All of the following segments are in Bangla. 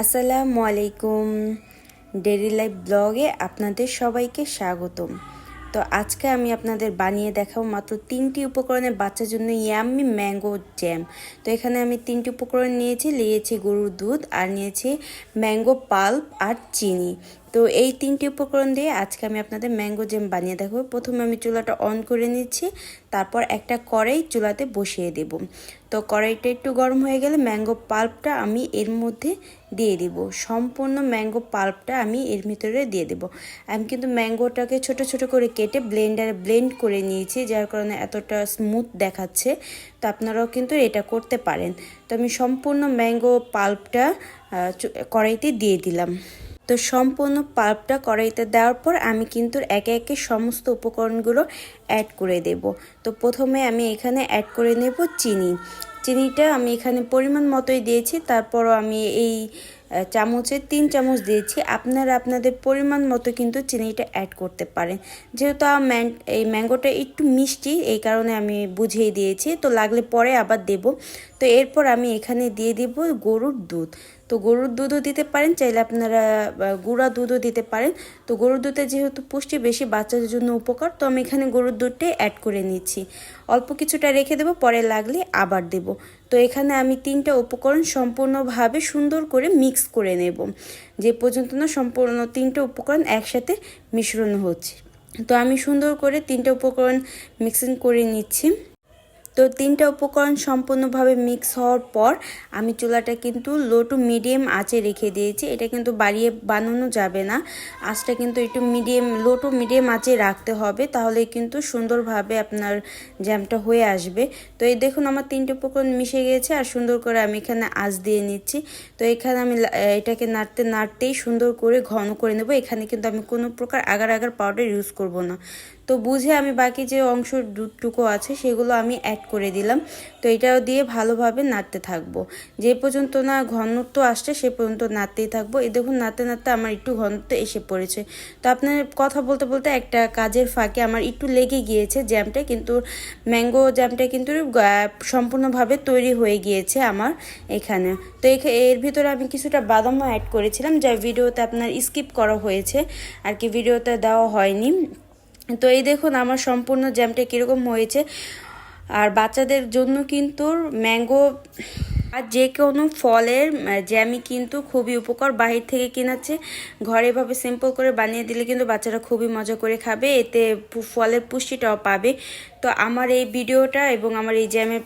আসসালামু আলাইকুম। ডেরি লাইফ ব্লগে আপনাদের সবাইকে স্বাগতম। তো আজকে আমি আপনাদের বানিয়ে দেখাবো মাত্র তিনটি উপকরণের বাচ্চার জন্য ইয়াম্মি ম্যাঙ্গো জ্যাম তো এখানে আমি তিনটি উপকরণ নিয়েছি নিয়েছি গরুর দুধ আর নিয়েছি ম্যাঙ্গো পাল্প আর চিনি। তো এই তিনটি উপকরণ দিয়ে আজকে আমি আপনাদের ম্যাঙ্গো জ্যাম বানিয়ে দেখাবো। প্রথমে আমি চুলাটা অন করে নিচ্ছি, তারপর একটা কড়াই চুলাতে বসিয়ে দেব। তো কড়াইটা একটু গরম হয়ে গেলে ম্যাঙ্গো পাল্পটা আমি এর মধ্যে দিয়ে দিব। সম্পূর্ণ ম্যাঙ্গো পাল্পটা আমি এর ভিতরে দিয়ে দেব। আমি কিন্তু ম্যাঙ্গোটাকে ছোট ছোট করে কেটে ব্লেন্ডারে ব্লেন্ড করে নিয়েছি, যার কারণে এতটা স্মুথ দেখাচ্ছে। তো আপনারাও কিন্তু এটা করতে পারেন। তো আমি সম্পূর্ণ ম্যাঙ্গো পাল্পটা কড়াইতে দিয়ে দিলাম। তো সম্পূর্ণ পাল্পটা কড়াইতে দেওয়ার পর আমি কিন্তু একে একে সমস্ত উপকরণগুলো অ্যাড করে দেব। তো প্রথমে আমি এখানে অ্যাড করে নেব চিনি। চিনিটা আমি এখানে পরিমাণ মতোই দিয়েছি, তারপরও আমি এই চামচে তিন চামচ দিয়েছি। আপনারা আপনাদের পরিমাণ মতো কিন্তু চিনিটা অ্যাড করতে পারেন। যেহেতু এই ম্যাঙ্গোটা একটু মিষ্টি, এই কারণে আমি বুঝিয়ে দিয়েছি। তো লাগলে পরে আবার দেব। তো এরপর আমি এখানে দিয়ে দিব গরুর দুধ। তো গরুর দুধও দিতে পারেন, চাইলে আপনারা গুঁড়া দুধও দিতে পারেন। তো গরুর দুধে যেহেতু পুষ্টি বেশি, বাচ্চাদের জন্য উপকার, তো আমি এখানে গরুর দুধটাই অ্যাড করে নিচ্ছি। অল্প কিছুটা রেখে দেবো, পরে লাগলে আবার দেব। তো এখানে আমি তিনটা উপকরণ সম্পূর্ণভাবে সুন্দর করে মিক্স করে নেব। যে পর্যন্ত না সম্পূর্ণ তিনটা উপকরণ একসাথে মিশ্রণ হচ্ছে। তো আমি সুন্দর করে তিনটা উপকরণ মিক্সিং করে নিচ্ছি। তো তিনটা উপকরণ সম্পূর্ণভাবে মিক্স হওয়ার পর আমি চুলাটা কিন্তু লো টু মিডিয়াম আঁচে রেখে দিয়েছি। এটা কিন্তু বাড়িয়ে বানানো যাবে না। আঁচটা কিন্তু একটু মিডিয়াম লো টু মিডিয়াম আঁচে রাখতে হবে, তাহলে কিন্তু সুন্দরভাবে আপনার জ্যামটা হয়ে আসবে। তো এই দেখুন আমার তিনটে উপকরণ মিশে গিয়েছে আর সুন্দর করে আমি এখানে আঁচ দিয়ে নিচ্ছি। তো এখানে আমি এটাকে নাড়তে নাড়তেই সুন্দর করে ঘন করে নেব। এখানে কিন্তু আমি কোনো প্রকার আগার আগার পাউডার ইউজ করব না। তো বুঝে আমি বাকি যে অংশ দুধটুকু আছে, সেগুলো আমি অ্যাড করে দিলাম। তো এটাও দিয়ে ভালোভাবে নাড়তে থাকব। যে পর্যন্ত না ঘনত্ব আসছে, সে পর্যন্ত নাড়তেই থাকব। এই দেখুন, নাড়তে নাড়তে আমার একটু ঘনত্ব এসে পড়েছে। তো আপনার কথা বলতে বলতে একটা কাজের ফাঁকে আমার একটু লেগে গিয়েছে জ্যামটা, কিন্তু ম্যাঙ্গো জ্যামটা কিন্তু সম্পূর্ণভাবে তৈরি হয়ে গিয়েছে আমার এখানে। তো এর ভিতরে আমি কিছুটা বাদামও অ্যাড করেছিলাম, যা ভিডিওতে আপনার স্কিপ করা হয়েছে। আর কি, ভিডিওতে দেওয়া হয়নি। তো এই দেখুন, আমার সম্পূর্ণ জ্যামটা কীরকম হয়েছে। আর বাচ্চাদের জন্য কিন্তু ম্যাঙ্গো আর যে কোনো ফলের জ্যামই কিন্তু খুবই উপকার। বাহির থেকে কেনাচ্ছে ঘরে এভাবে সিম্পল করে বানিয়ে দিলে কিন্তু বাচ্চারা খুবই মজা করে খাবে। এতে ফলের পুষ্টিটাও পাবে। তো আমার এই ভিডিওটা এবং আমার এই জ্যামের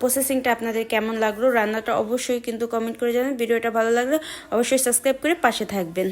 প্রসেসিংটা আপনাদের কেমন লাগল, রান্নাটা অবশ্যই কিন্তু কমেন্ট করে জানান ভিডিওটা ভালো লাগলে, অবশ্যই সাবস্ক্রাইব করে পাশে থাকবেন।